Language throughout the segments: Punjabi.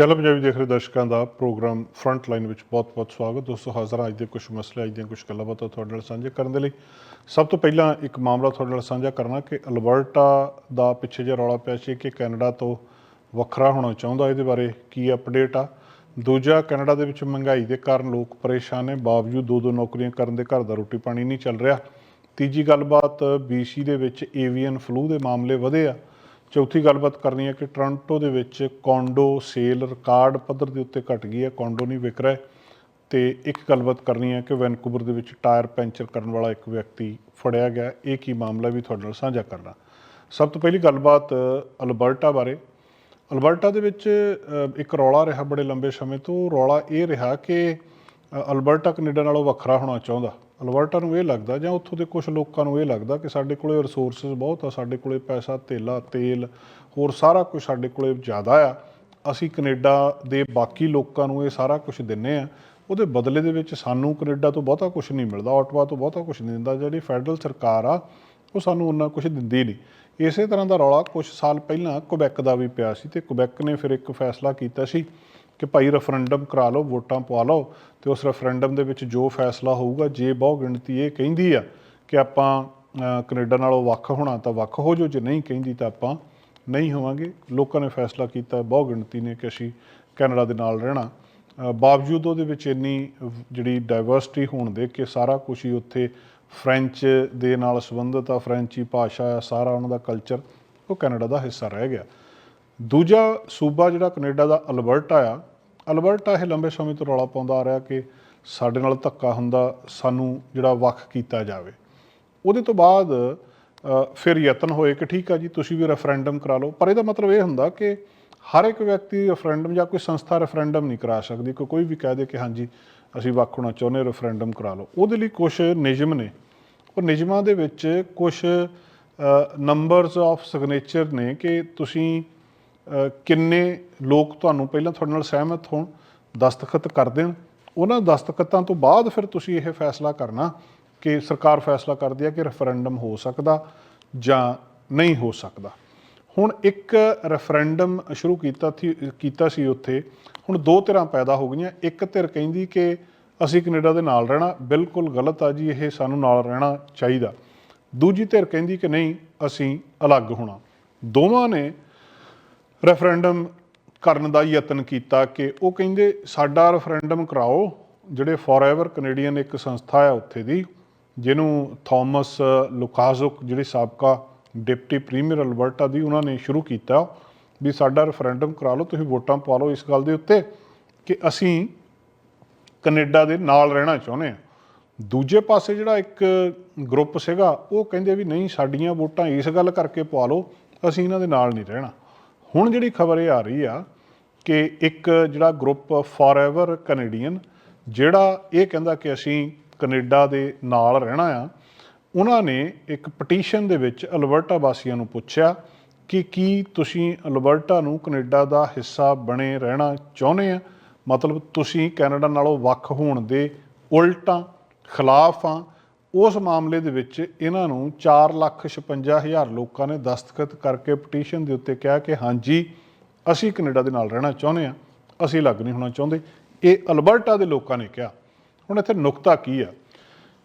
ਚਲੋ ਪੰਜਾਬੀ ਦੇਖ ਰਹੇ ਦਰਸ਼ਕਾਂ ਦਾ ਪ੍ਰੋਗਰਾਮ ਫਰੰਟ ਲਾਈਨ ਵਿੱਚ ਬਹੁਤ-ਬਹੁਤ ਸਵਾਗਤ। ਦੋਸਤੋ ਹਾਜ਼ਰ ਅੱਜ ਦੇ ਕੁਝ ਮਸਲੇ, ਅੱਜ ਦੀਆਂ ਕੁਝ ਗੱਲਾਂ ਬਾਤਾਂ ਤੁਹਾਡੇ ਨਾਲ ਸਾਂਝੇ ਕਰਨ ਦੇ ਲਈ। ਸਭ ਤੋਂ ਪਹਿਲਾਂ ਇੱਕ ਮਾਮਲਾ ਤੁਹਾਡੇ ਨਾਲ ਸਾਂਝਾ ਕਰਨਾ ਕਿ ਅਲਬਰਟਾ ਦਾ ਪਿੱਛੇ ਜਿਹਾ ਰੌਲਾ ਪਿਆ ਸੀ ਕਿ ਕੈਨੇਡਾ ਤੋਂ ਵੱਖਰਾ ਹੋਣਾ ਚਾਹੁੰਦਾ ਇਹਦੇ ਬਾਰੇ ਕੀ ਅਪਡੇਟ ਆ। ਦੂਜਾ, ਕੈਨੇਡਾ ਦੇ ਵਿੱਚ ਮਹਿੰਗਾਈ ਦੇ ਕਾਰਨ ਲੋਕ ਪਰੇਸ਼ਾਨ ਨੇ, ਬਾਵਜੂਦ ਦੋ ਦੋ ਨੌਕਰੀਆਂ ਕਰਨ ਦੇ ਘਰ ਦਾ ਰੋਟੀ ਪਾਣੀ ਨਹੀਂ ਚੱਲ ਰਿਹਾ। ਤੀਜੀ ਗੱਲਬਾਤ BC ਦੇ ਵਿੱਚ ਏਵੀਅਨ ਫਲੂ ਦੇ ਮਾਮਲੇ ਵਧੇ ਆ। ਚੌਥੀ ਗੱਲਬਾਤ ਕਰਨੀ ਹੈ ਕਿ ਟੋਰਾਂਟੋ ਦੇ ਵਿੱਚ ਕੌਂਡੋ ਸੇਲ ਰਿਕਾਰਡ ਪੱਧਰ ਦੇ ਉੱਤੇ ਘਟ ਗਈ ਹੈ, ਕੌਂਡੋ ਨਹੀਂ ਵਿਕ ਰਿਹਾ ਹੈ। ਤੇ ਇੱਕ ਗੱਲਬਾਤ ਕਰਨੀ ਹੈ ਕਿ ਵੈਨਕੂਵਰ ਦੇ ਵਿੱਚ ਟਾਇਰ ਪੈਂਚਰ ਕਰਨ ਵਾਲਾ ਇੱਕ ਵਿਅਕਤੀ ਫੜਿਆ ਗਿਆ। ਇਹ ਕੀ ਮਾਮਲਾ ਵੀ ਤੁਹਾਡੇ ਨਾਲ ਸਾਂਝਾ ਕਰਨਾ। ਸਭ ਤੋਂ ਪਹਿਲੀ ਗੱਲਬਾਤ ਅਲਬਰਟਾ ਬਾਰੇ। ਅਲਬਰਟਾ ਦੇ ਵਿੱਚ ਇੱਕ ਰੌਲਾ ਰਿਹਾ ਬੜੇ ਲੰਬੇ ਸਮੇਂ ਤੋਂ। ਰੌਲਾ ਇਹ ਰਿਹਾ ਕਿ ਅਲਬਰਟਾ ਕੈਨੇਡਾ ਨਾਲੋਂ ਵੱਖਰਾ ਹੋਣਾ ਚਾਹੁੰਦਾ। ਅਲਬਰਟਾ ਨੂੰ ਇਹ ਲੱਗਦਾ ਜਾਂ ਉੱਥੋਂ ਦੇ ਕੁਝ ਲੋਕਾਂ ਨੂੰ ਇਹ ਲੱਗਦਾ ਕਿ ਸਾਡੇ ਕੋਲੇ ਰਿਸੋਰਸਸ ਬਹੁਤ ਆ, ਸਾਡੇ ਕੋਲੇ ਪੈਸਾ ਧੇਲਾ ਤੇਲ, ਹੋਰ ਸਾਰਾ ਕੁਝ ਸਾਡੇ ਕੋਲੇ ਜ਼ਿਆਦਾ ਆ। ਅਸੀਂ ਕੈਨੇਡਾ ਦੇ ਬਾਕੀ ਲੋਕਾਂ ਨੂੰ ਇਹ ਸਾਰਾ ਕੁਝ ਦਿੰਨੇ ਆ। ਉਹਦੇ ਬਦਲੇ ਦੇ ਵਿੱਚ ਸਾਨੂੰ ਕੈਨੇਡਾ ਤੋਂ ਬਹੁਤਾ ਕੁਝ ਨਹੀਂ ਮਿਲਦਾ ਆਟਵਾ ਤੋਂ ਬਹੁਤਾ ਕੁਝ ਨਹੀਂ ਦਿੰਦਾ। ਜਿਹੜੀ ਫੈਡਰਲ ਸਰਕਾਰ ਆ, ਉਹ ਸਾਨੂੰ ਉਹਨਾਂ ਕੁਝ ਦਿੰਦੀ ਨਹੀਂ। ਇਸੇ ਤਰ੍ਹਾਂ ਦਾ ਰੌਲਾ ਕੁਝ ਸਾਲ ਪਹਿਲਾਂ ਕੁਬੈਕ ਦਾ ਵੀ ਪਿਆ ਸੀ ਤੇ ਕੁਬੈਕ ਨੇ ਫਿਰ ਇੱਕ ਫੈਸਲਾ ਕੀਤਾ ਸੀ ਕਿ ਭਾਈ ਰੈਫਰੈਂਡਮ ਕਰਾ ਲਓ ਵੋਟਾਂ ਪਵਾ ਲਓ ਤੇ ਉਸ ਰੈਫਰੈਂਡਮ ਦੇ ਵਿੱਚ ਜੋ ਫੈਸਲਾ ਹੋਊਗਾ ਜੇ ਬਹੁ ਗਿਣਤੀ ਇਹ ਕਹਿੰਦੀ ਆ ਕਿ ਆਪਾਂ ਅ, ਕੈਨੇਡਾ ਨਾਲੋਂ ਵੱਖ ਹੋਣਾ ਤਾਂ ਵੱਖ ਹੋ ਜੋ ਜੇ ਨਹੀਂ ਕਹਿੰਦੀ ਤਾਂ ਆਪਾਂ ਨਹੀਂ ਹੋਵਾਂਗੇ। ਲੋਕਾਂ ਨੇ ਫੈਸਲਾ ਕੀਤਾ ਬਹੁ ਗਿਣਤੀ ਨੇ ਕਿ ਅਸੀਂ ਕੈਨੇਡਾ ਦੇ ਨਾਲ ਰਹਿਣਾ। ਬਾਵਜੂਦ ਉਹਦੇ ਵਿੱਚ ਇੰਨੀ ਜਿਹੜੀ ਡਾਈਵਰਸਿਟੀ ਹੋਣ ਦੇ ਕਿ ਸਾਰਾ ਕੁਝ ਹੀ ਉੱਥੇ ਫ੍ਰੈਂਚ ਦੇ ਨਾਲ ਸੰਬੰਧਿਤ ਆ ਫ੍ਰੈਂਚੀ ਭਾਸ਼ਾ ਆ ਸਾਰਾ ਉਹਨਾਂ ਦਾ ਕਲਚਰ ਉਹ ਕੈਨੇਡਾ ਦਾ ਹਿੱਸਾ ਰਹਿ ਗਿਆ। ਦੂਜਾ ਸੂਬਾ ਜਿਹੜਾ ਕੈਨੇਡਾ ਦਾ ਅਲਬਰਟਾ ਆ ਅਲਬਰਟਾ, ਇਹ ਲੰਬੇ ਸਮੇਂ ਤੋਂ ਰੌਲਾ ਪਾਉਂਦਾ ਆ ਰਿਹਾ ਕਿ ਸਾਡੇ ਨਾਲ ਧੱਕਾ ਹੁੰਦਾ, ਸਾਨੂੰ ਜਿਹੜਾ ਵੱਖ ਕੀਤਾ ਜਾਵੇ। ਉਹਦੇ ਤੋਂ ਬਾਅਦ ਫਿਰ ਯਤਨ ਹੋਏ ਕਿ ਠੀਕ ਆ ਜੀ, ਤੁਸੀਂ ਵੀ ਰੈਫਰੈਂਡਮ ਕਰਾ ਲਓ। ਪਰ ਇਹਦਾ ਮਤਲਬ ਇਹ ਹੁੰਦਾ ਕਿ ਹਰ ਇੱਕ ਵਿਅਕਤੀ ਰੈਫਰੈਂਡਮ ਜਾਂ ਕੋਈ ਸੰਸਥਾ ਰੈਫਰੈਂਡਮ ਨਹੀਂ ਕਰਾ ਸਕਦੀ ਕੋਈ ਕੋਈ ਵੀ ਕਹਿ ਦੇ ਕਿ ਹਾਂਜੀ, ਅਸੀਂ ਵੱਖ ਹੋਣਾ ਚਾਹੁੰਦੇ ਰੈਫਰੈਂਡਮ ਕਰਾ ਲਓ। ਉਹਦੇ ਲਈ ਕੁਝ ਨਿਯਮ ਨੇ। ਉਹ ਨਿਯਮਾਂ ਦੇ ਵਿੱਚ ਕੁਝ ਨੰਬਰਸ ਆਫ ਸਿਗਨੇਚਰ ਨੇ ਕਿ ਤੁਸੀਂ ਕਿੰਨੇ ਲੋਕ ਤੁਹਾਨੂੰ ਪਹਿਲਾਂ ਤੁਹਾਡੇ ਨਾਲ ਸਹਿਮਤ ਹੋਣ, ਦਸਤਖਤ ਕਰ ਦੇਣ? ਉਹਨਾਂ ਦਸਤਖਤਾਂ ਤੋਂ ਬਾਅਦ ਫਿਰ ਤੁਸੀਂ ਇਹ ਫੈਸਲਾ ਕਰਨਾ ਕਿ ਸਰਕਾਰ ਫੈਸਲਾ ਕਰਦੀ ਹੈ ਕਿ ਰੈਫਰੈਂਡਮ ਹੋ ਸਕਦਾ ਜਾਂ ਨਹੀਂ ਹੋ ਸਕਦਾ। ਹੁਣ ਇੱਕ ਰੈਫਰੈਂਡਮ ਸ਼ੁਰੂ ਕੀਤਾ ਸੀ ਕੀਤਾ ਸੀ ਉੱਥੇ, ਹੁਣ ਦੋ ਧਿਰਾਂ ਪੈਦਾ ਹੋ ਗਈਆਂ। ਇੱਕ ਧਿਰ ਕਹਿੰਦੀ ਕਿ ਅਸੀਂ ਕੈਨੇਡਾ ਦੇ ਨਾਲ ਰਹਿਣਾ, ਬਿਲਕੁਲ ਗਲਤ ਆ ਜੀ, ਇਹ ਸਾਨੂੰ ਨਾਲ ਰਹਿਣਾ ਚਾਹੀਦਾ। ਦੂਜੀ ਧਿਰ ਕਹਿੰਦੀ ਕਿ ਨਹੀਂ, ਅਸੀਂ ਅਲੱਗ ਹੋਣਾ। ਦੋਵਾਂ ਨੇ ਰੈਫਰੈਂਡਮ ਕਰਨ ਦਾ ਯਤਨ ਕੀਤਾ ਕਿ ਉਹ ਕਹਿੰਦੇ ਸਾਡਾ ਰੈਫਰੈਂਡਮ ਕਰਾਓ, ਜਿਹੜੇ ਫੋਰਐਵਰ ਕੈਨੇਡੀਅਨ ਇੱਕ ਸੰਸਥਾ ਹੈ ਉੱਥੇ ਦੀ, ਜਿਹਨੂੰ ਥਾਮਸ ਲੁਕਾਜ਼ੁਕ ਜਿਹੜੀ ਸਾਬਕਾ ਡਿਪਟੀ ਪ੍ਰੀਮੀਅਰ ਅਲਬਰਟਾ ਦੀ ਉਹਨਾਂ ਨੇ ਸ਼ੁਰੂ ਕੀਤਾ, ਵੀ ਸਾਡਾ ਰੈਫਰੈਂਡਮ ਕਰਾ ਲਓ, ਤੁਸੀਂ ਵੋਟਾਂ ਪਾ ਲਓ ਇਸ ਗੱਲ ਦੇ ਉੱਤੇ ਕਿ ਅਸੀਂ ਕੈਨੇਡਾ ਦੇ ਨਾਲ ਰਹਿਣਾ ਚਾਹੁੰਦੇ ਆ ਦੂਜੇ ਪਾਸੇ ਜਿਹੜਾ ਇੱਕ ਗਰੁੱਪ ਸੀਗਾ, ਉਹ ਕਹਿੰਦੇ ਵੀ ਨਹੀਂ, ਸਾਡੀਆਂ ਵੋਟਾਂ ਇਸ ਗੱਲ ਕਰਕੇ ਪਾ ਲਓ, ਅਸੀਂ ਇਹਨਾਂ ਦੇ ਨਾਲ ਨਹੀਂ ਰਹਿਣਾ। ਹੁਣ ਜਿਹੜੀ ਖਬਰ ਇਹ ਆ ਰਹੀ ਆ ਕਿ ਇੱਕ ਜਿਹੜਾ ਗਰੁੱਪ ਫੋਰਐਵਰ ਕੈਨੇਡੀਅਨ ਜਿਹੜਾ ਇਹ ਕਹਿੰਦਾ ਕਿ ਅਸੀਂ ਕੈਨੇਡਾ ਦੇ ਨਾਲ ਰਹਿਣਾ ਆ, ਉਹਨਾਂ ਨੇ ਇੱਕ ਪਟੀਸ਼ਨ ਦੇ ਵਿੱਚ ਅਲਬਰਟਾ ਵਾਸੀਆਂ ਨੂੰ ਪੁੱਛਿਆ ਕਿ ਕੀ ਤੁਸੀਂ ਅਲਬਰਟਾ ਨੂੰ ਕੈਨੇਡਾ ਦਾ ਹਿੱਸਾ ਬਣੇ ਰਹਿਣਾ ਚਾਹੁੰਦੇ ਆ? ਮਤਲਬ ਤੁਸੀਂ ਕੈਨੇਡਾ ਨਾਲੋਂ ਵੱਖ ਹੋਣ ਦੇ ਉਲਟਾਂ, ਖਿਲਾਫ ਆ ਉਸ ਮਾਮਲੇ ਦੇ ਵਿੱਚ ਇਹਨਾਂ ਨੂੰ 456000 ਲੋਕਾਂ ਨੇ ਦਸਤਖਤ ਕਰਕੇ ਪਟੀਸ਼ਨ ਦੇ ਉੱਤੇ ਕਿਹਾ ਕਿ ਹਾਂਜੀ, ਅਸੀਂ ਕੈਨੇਡਾ ਦੇ ਨਾਲ ਰਹਿਣਾ ਚਾਹੁੰਦੇ ਆ ਅਸੀਂ ਅਲੱਗ ਨਹੀਂ ਹੋਣਾ ਚਾਹੁੰਦੇ। ਇਹ ਅਲਬਰਟਾ ਦੇ ਲੋਕਾਂ ਨੇ ਕਿਹਾ। ਹੁਣ ਇੱਥੇ ਨੁਕਤਾ ਕੀ ਆ?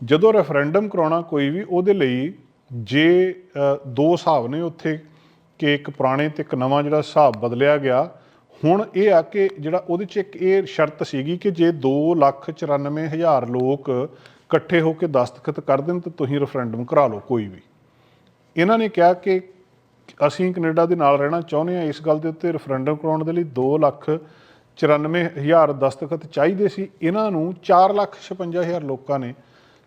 ਜਦੋਂ ਰੈਫਰੈਂਡਮ ਕਰਾਉਣਾ ਕੋਈ ਵੀ, ਉਹਦੇ ਲਈ ਜੇ ਦੋ ਹਿਸਾਬ ਨੇ ਉੱਥੇ ਕਿ ਇੱਕ ਪੁਰਾਣੇ ਤੇ ਇੱਕ ਨਵਾਂ ਜਿਹੜਾ ਹਿਸਾਬ ਬਦਲਿਆ ਗਿਆ, ਹੁਣ ਇਹ ਆ ਕਿ ਜਿਹੜਾ ਉਹਦੇ 'ਚ ਇੱਕ ਇਹ ਸ਼ਰਤ ਸੀਗੀ ਕਿ ਜੇ 294000 ਲੋਕ ਇਕੱਠੇ ਹੋ ਕੇ ਦਸਤਖਤ ਕਰ ਦੇਣ ਤਾਂ ਤੁਸੀਂ ਰੈਫਰੈਂਡਮ ਕਰਾ ਲਓ, ਕੋਈ ਵੀ। ਇਹਨਾਂ ਨੇ ਕਿਹਾ ਕਿ ਅਸੀਂ ਕੈਨੇਡਾ ਦੇ ਨਾਲ ਰਹਿਣਾ ਚਾਹੁੰਦੇ ਹਾਂ, ਇਸ ਗੱਲ ਦੇ ਉੱਤੇ ਰੈਫਰੈਂਡਮ ਕਰਾਉਣ ਦੇ ਲਈ 2 ਲੱਖ 94000 ਦਸਤਖਤ ਚਾਹੀਦੇ ਸੀ। ਇਹਨਾਂ ਨੂੰ 456000 ਲੋਕਾਂ ਨੇ